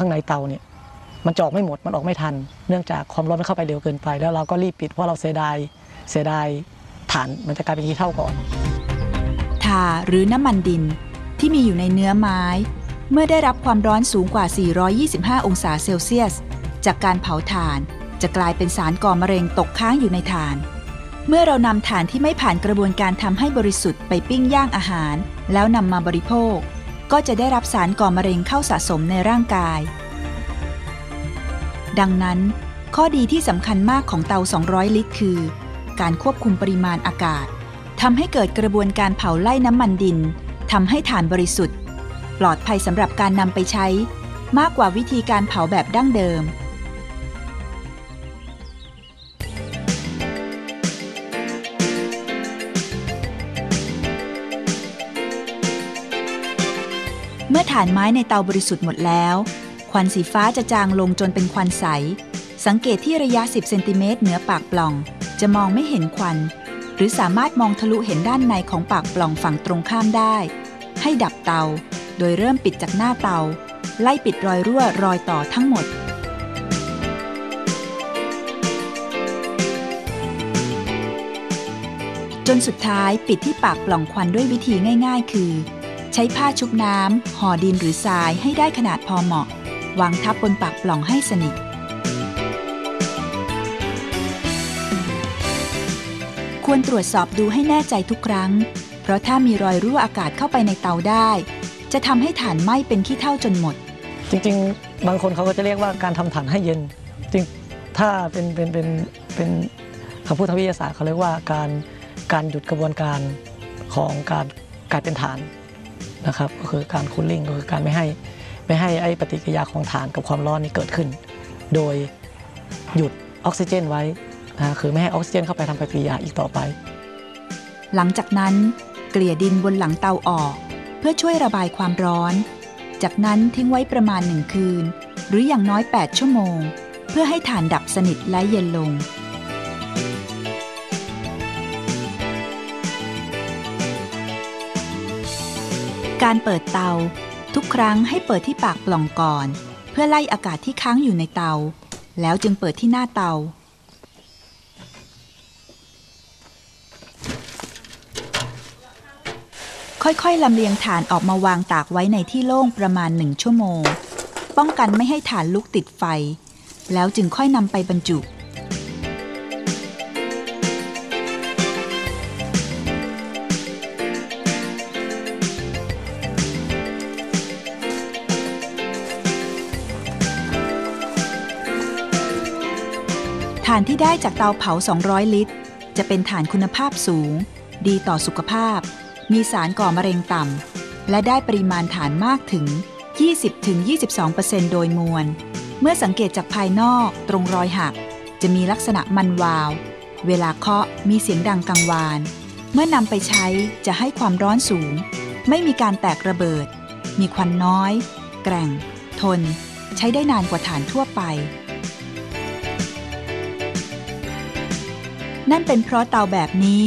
ข้างในเตาเนี่ยมันจะออกไม่หมดมันออกไม่ทัน เนื่องจากความร้อนมันเข้าไปเร็วเกินไป แล้วเราก็รีบปิดเพราะเราเสียดายเสียดายฐานมันจะกลายเป็นขี้เท่าก่อนทาหรือน้ำมันดินที่มีอยู่ในเนื้อไม้ เมื่อได้รับความร้อนสูงกว่า 425 องศาเซลเซียส จากการเผาถ่านจะกลายเป็นสารก่อมะเร็งตกค้างอยู่ในถ่าน เมื่อเรานำถ่านที่ไม่ผ่านกระบวนการทำให้บริสุทธิ์ไปปิ้งย่างอาหาร แล้วนำมาบริโภค ก็จะได้รับสารก่อมะเร็งเข้าสะสมในร่างกาย ดังนั้น ข้อดีที่สำคัญมากของเตา 200 ลิตร คือ การควบคุมปริมาณอากาศทำให้เกิดกระบวนการเผาไล่น้ำมันดินทำให้ถ่านบริสุทธิ์ ปลอดภัยสำหรับการนำไปใช้ มากกว่าวิธีการเผาแบบดั้งเดิม เมื่อถ่านไม้ในเตาบริสุทธิ์หมดแล้ว ควันสีฟ้าจะจางลงจนเป็นควันใส สังเกตที่ระยะ 10 เซนติเมตรเหนือปากปล่อง จะมองไม่เห็นควัน หรือสามารถมองทะลุเห็นด้านในของปากปล่องฝั่งตรงข้ามได้ ให้ดับเตา โดยเริ่มปิดจากหน้าเตา ไล่ปิดรอยรั่วรอยต่อทั้งหมดจนสุดท้ายปิดที่ปากปล่องควันด้วยวิธีง่าย ๆ คือ ใช้ผ้าชุบน้ำห่อดินหรือทรายให้ได้ขนาดพอเหมาะ วางทับบนปากปล่องให้สนิท ควรตรวจสอบดูให้แน่ใจทุกครั้ง เพราะถ้ามีรอยรั่วอากาศเข้าไปในเตาได้ จะทำให้ถ่านไหม้เป็นขี้เถ้าจนหมด จริงๆ บางคนเขาก็จะเรียกว่าการทำถ่านให้เย็น จริงถ้าเป็นเป็นเป็นเป็นคำพูดทางวิทยาศาสตร์เขาเรียกว่าการการหยุดกระบวนการของการกลายเป็นฐาน นะครับก็คือการคูลลิ่งก็คือการไม่ให้ไม่ให้ไอ้ปฏิกิริยาของฐานกับความร้อนนี้เกิดขึ้น โดยหยุดออกซิเจนไว้นะคือไม่ให้ออกซิเจนเข้าไปทำปฏิกิริยาอีกต่อไป หลังจากนั้นเกลี่ยดินบนหลังเตาออก เพื่อช่วยระบายความร้อน จากนั้นทิ้งไว้ประมาณหนึ่งคืน หรืออย่างน้อย 8 ชั่วโมง เพื่อให้ถ่านดับสนิทและเย็นลง การเปิดเตา ทุกครั้งให้เปิดที่ปากปล่องก่อน เพื่อไล่อากาศที่ค้างอยู่ในเตา แล้วจึงเปิดที่หน้าเตา ค่อยๆลำเลียงถ่านออกมาวางตากไว้ในที่โล่งประมาณหนึ่งชั่วโมง ป้องกันไม่ให้ถ่านลุกติดไฟ แล้วจึงค่อยนำไปบรรจุ ถ่านที่ได้จากเตาเผา 200 ลิตร จะเป็นถ่านคุณภาพสูง ดีต่อสุขภาพ มีสารก่อมะเร็งต่ำ และได้ปริมาณฐานมากถึง 20-22%โดยมวล เมื่อสังเกตจากภายนอกตรงรอยหัก จะมีลักษณะมันวาว เวลาเคาะมีเสียงดังกังวาน เมื่อนำไปใช้จะให้ความร้อนสูง ไม่มีการแตกระเบิด มีควันน้อย แกร่ง ทน ใช้ได้นานกว่าฐานทั่วไป นั่นเป็นเพราะเตาแบบนี้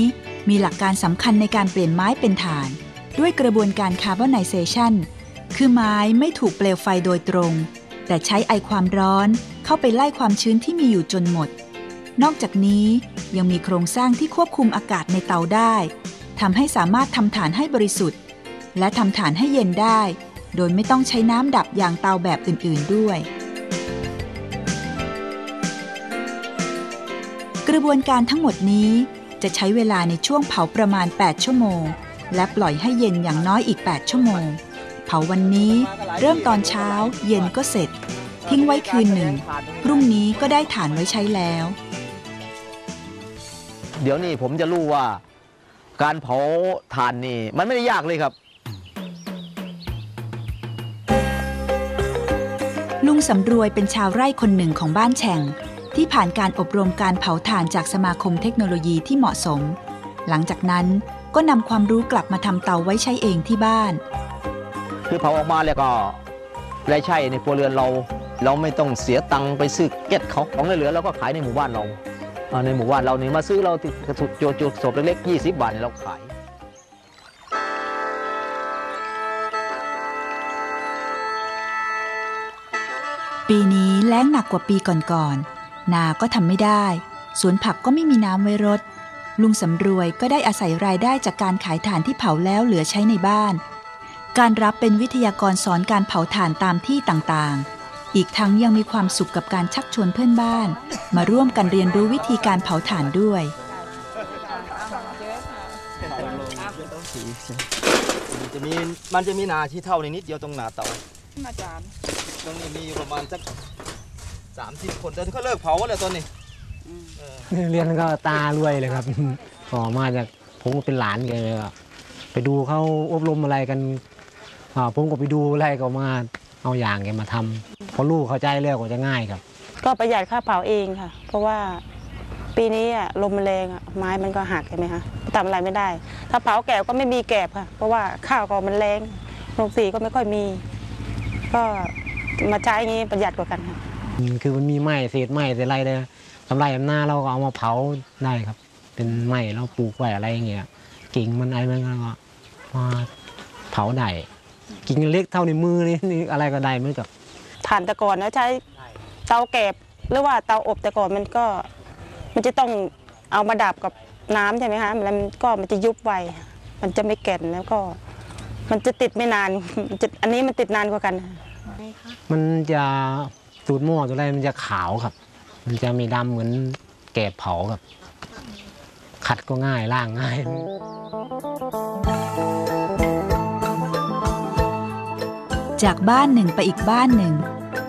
มีหลักการสำคัญในการเปลี่ยนไม้เป็นถ่าน ด้วยกระบวนการคาร์บอนไนเซชันคือไม้ไม่ถูกเปลวไฟโดยตรง แต่ใช้ไอความร้อนเข้าไปไล่ความชื้นที่มีอยู่จนหมด นอกจากนี้ยังมีโครงสร้างที่ควบคุมอากาศในเตาได้ทำให้สามารถทำฐานให้บริสุทธิ์ และทำฐานให้เย็นได้ โดยไม่ต้องใช้น้ำดับอย่างเตาแบบอื่น ๆด้วย กระบวนการทั้งหมดนี้จะใช้เวลาในช่วงเผาประมาณ 8 ชั่วโมง และปล่อยให้เย็นอย่างน้อยอีก 8 ชั่วโมง เผาวันนี้เริ่มตอนเช้า เย็นก็เสร็จ ทิ้งไว้คืนหนึ่ง พรุ่งนี้ก็ได้ฐานไว้ใช้แล้ว เดี๋ยวนี้ผมจะรู้ว่า การเผาถ่านนี่มันไม่ได้ยากเลยครับ ลุงสำรวยเป็นชาวไร่คนหนึ่งของบ้านแฉ่ง ที่ผ่านการอบรมการเผาถ่านจากสมาคมเทคโนโลยีที่เหมาะสม หลังจากนั้นก็นำความรู้กลับมาทำเตาไว้ใช้เองที่บ้าน คือเผาออกมาแล้วก็รายใช้ในครัวเรือนเรา เราไม่ต้องเสียตังค์ไปซื้อเก็ตเขาของเหลือเราก็ขายในหมู่บ้านเราอ่าในหมู่บ้านเรานี่มาซื้อเราที่กระสุดโจจุดศพเล็กๆ20 บาทเนี่ยเราขายกปีนี้แล้งหนักกว่าปีก่อนๆ นาก็ทำไม่ได้ สวนผักก็ไม่มีน้ำไว้รด ลุงสำรวยก็ได้อาศัยรายได้จากการขายถ่านที่เผาแล้วเหลือใช้ในบ้าน การรับเป็นวิทยากรสอนการเผาถ่านตามที่ต่างๆ อีกทั้งยังมีความสุขกับการชักชวนเพื่อนบ้าน มาร่วมกันเรียนรู้วิธีการเผาถ่านด้วยมันจะมีมันจะมีนาที่เท่าในนิดเดียวตรงหนาเตาอาจารย์ตรงนี้มีอยู่ประมาณสัก สามสิบคนแต่เขาเลิกเผาแล้วตอนนี้เออเรียนก็ตารวยเลยครับก็มาจากผมก็เป็นหลานแกเลยอะไปดูเขาอบรมอะไรกันอ่าผมก็ไปดูอะไรก็มาเอาอย่างแกมาทำพอลูกเข้าใจแล้วก็จะง่ายครับ ก็ประหยัดค่าเผาเองค่ะ เพราะว่าปีนี้อะลมมันแรงอะไม้มันก็หักใช่ไหมคะทำอะไรไม่ได้ ถ้าเผาแกบก็ไม่มีแกบค่ะ เพราะว่าข้าวก็มันแรงโรงสีก็ไม่ค่อยมี ก็มาใช้อย่างนี้ประหยัดกว่ากันค่ะอืม คือมันมีไม้เศษไม้เศษอะไรเลยทำไรอำนาจเราก็เอามาเผาได้ครับ เป็นไม้เราปลูกไว้อะไรอย่างเงี้ยกิ่งมันอะไรมันก็มาเผาได้กิ่งเล็กเท่าในมือนี่นี่อะไรก็ได้ไม่รู้จักถ่านแต่ก่อนนะใช้เตาแกบหรือว่าเตาอบแต่ก่อนมันก็ มันจะต้องเอามาดับกับน้ำใช่ไหมคะแล้วมันก็มันจะยุบไวมันจะไม่แก่นแล้วก็ มันจะติดไม่นานมันจะอันนี้มันติดนานกว่ากันค่ะมันจะสู ตรหม้อตัวอะไรมันจะขาวครับ มันจะมีดำเหมือนแกบเผาครับ ขัดก็ง่ายล่างง่าย จากบ้านหนึ่งไปอีกบ้านหนึ่ง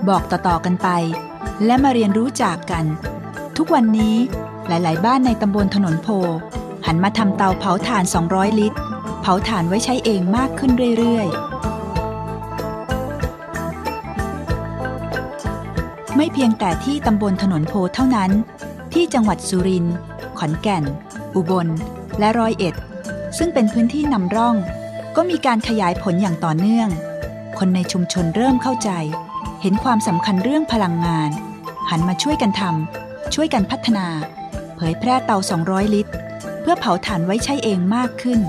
บอกต่อๆกันไป และมาเรียนรู้จากกัน ทุกวันนี้หลายๆ บ้านในตำบลถนนโพ หันมาทำเตาเผาถ่าน 200 ลิตร เผาถ่านไว้ใช้เองมากขึ้นเรื่อยๆ ไม่เพียงแต่ที่ตำบลถนนโพเท่านั้น ที่จังหวัดสุรินทร์ขอนแก่น อุบล และร้อยเอ็ด ซึ่งเป็นพื้นที่นำร่อง ก็มีการขยายผลอย่างต่อเนื่อง คนในชุมชนเริ่มเข้าใจ เห็นความสำคัญเรื่องพลังงาน หันมาช่วยกันทำช่วยกันพัฒนา เผยแพร่เตา 200 ลิตร เพื่อเผาถ่านไว้ใช้เองมากขึ้น